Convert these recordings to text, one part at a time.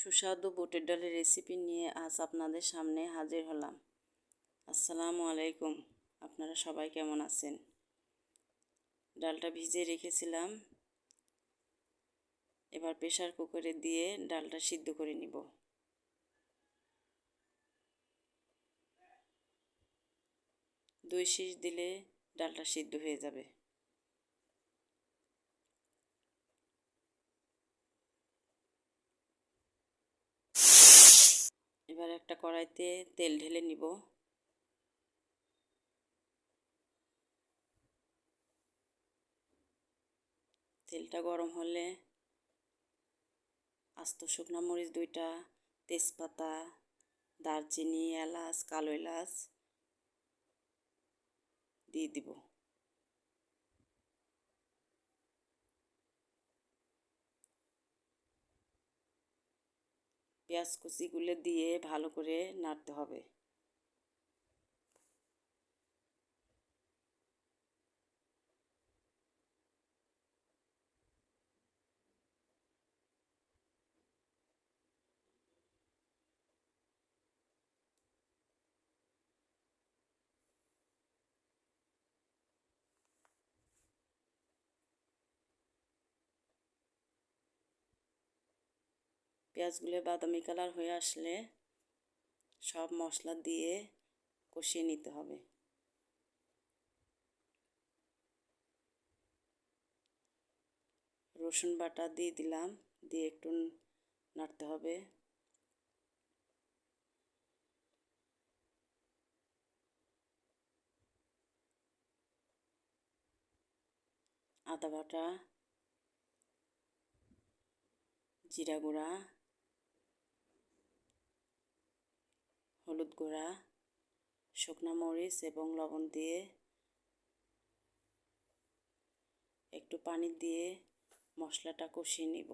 সুস্বাদু বুটের ডালের রেসিপি নিয়ে আজ আপনাদের সামনে হাজির হলাম। আসসালামু আলাইকুম। আপনারা সবাই কেমন আছেন? ডালটা ভিজিয়ে রেখেছিলাম। এবার প্রেশার কুকারে দিয়ে ডালটা সিদ্ধ করে নিব। দুই শীষ দিলে ডালটা সিদ্ধ হয়ে যাবে এবার একটা কড়াইতে তেল ঢেলে নিব। তেলটা গরম হলে আস্ত শুকনো মরিচ দুইটা, তেজপাতা, দারচিনি, এলাচ, কালো এলাচ দিয়ে দিব। পেঁয়াজ কুচিগুলো দিয়ে ভালো করে নাড়তে হবে। পেঁয়াজগুলো বাদামি কালার হয়ে আসলে সব মশলা দিয়ে কষিয়ে নিতে হবে। রসুন বাটা দিয়ে দিলাম, দিয়ে একটু নাড়তে হবে। আদা বাটা, জিরা গুঁড়া হলুদ গুঁড়া, শুকনো মরিচ এবং লবণ দিয়ে একটু পানি দিয়ে মশলাটা কষিয়ে নিব।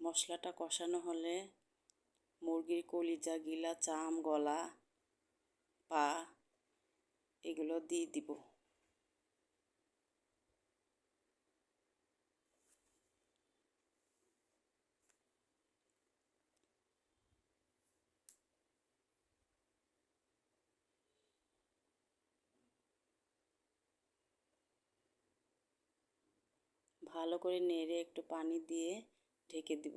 মশলাটা কষানো হলে মুরগির কলিজা, গিলা, চাম, গলা, পা, এগুলো দিয়ে দিব। ভালো করে নেড়ে একটু পানি দিয়ে ঢেকে দিব।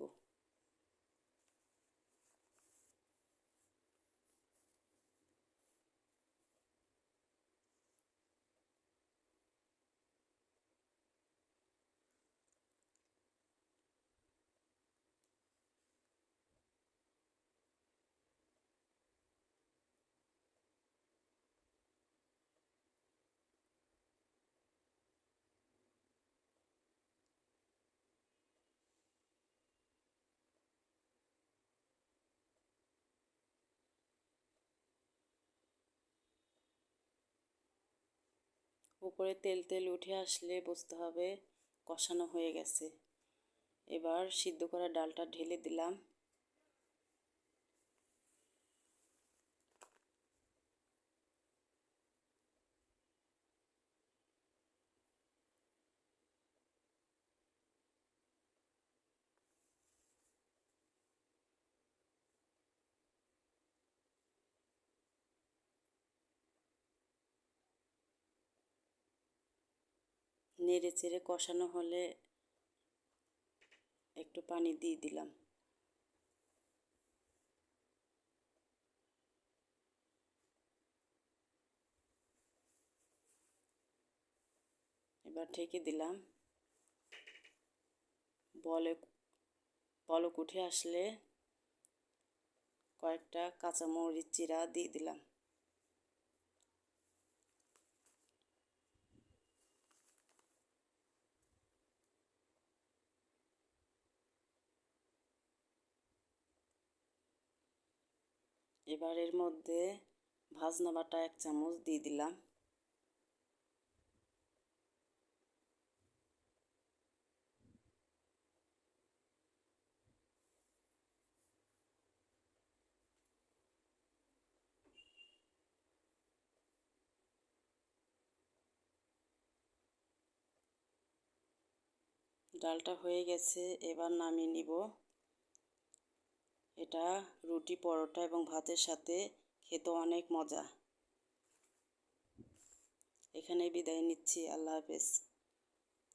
উপরে তেল তেল উঠে আসলে বুঝতে হবে, কষানো হয়ে গেছে। এবার সিদ্ধ করা ডালটা ঢেলে দিলাম। নেড়ে চেড়ে কষানো হলে একটু পানি দিয়ে দিলাম। এবার ঢেকে দিলাম। বলে পলক উঠে আসলে কয়েকটা কাঁচামরিচ চিরা দিয়ে দিলাম। এবার এর মধ্যে ভাজনা বাটা এক চামচ দিয়ে দিলাম। ডালটা হয়ে গেছে, এবার নামিয়ে নিব। এটা রুটি পরোটা এবং ভাতের সাথে খেতে অনেক মজা। এখানে বিদায় নিচ্ছি। আল্লাহ হাফেজ।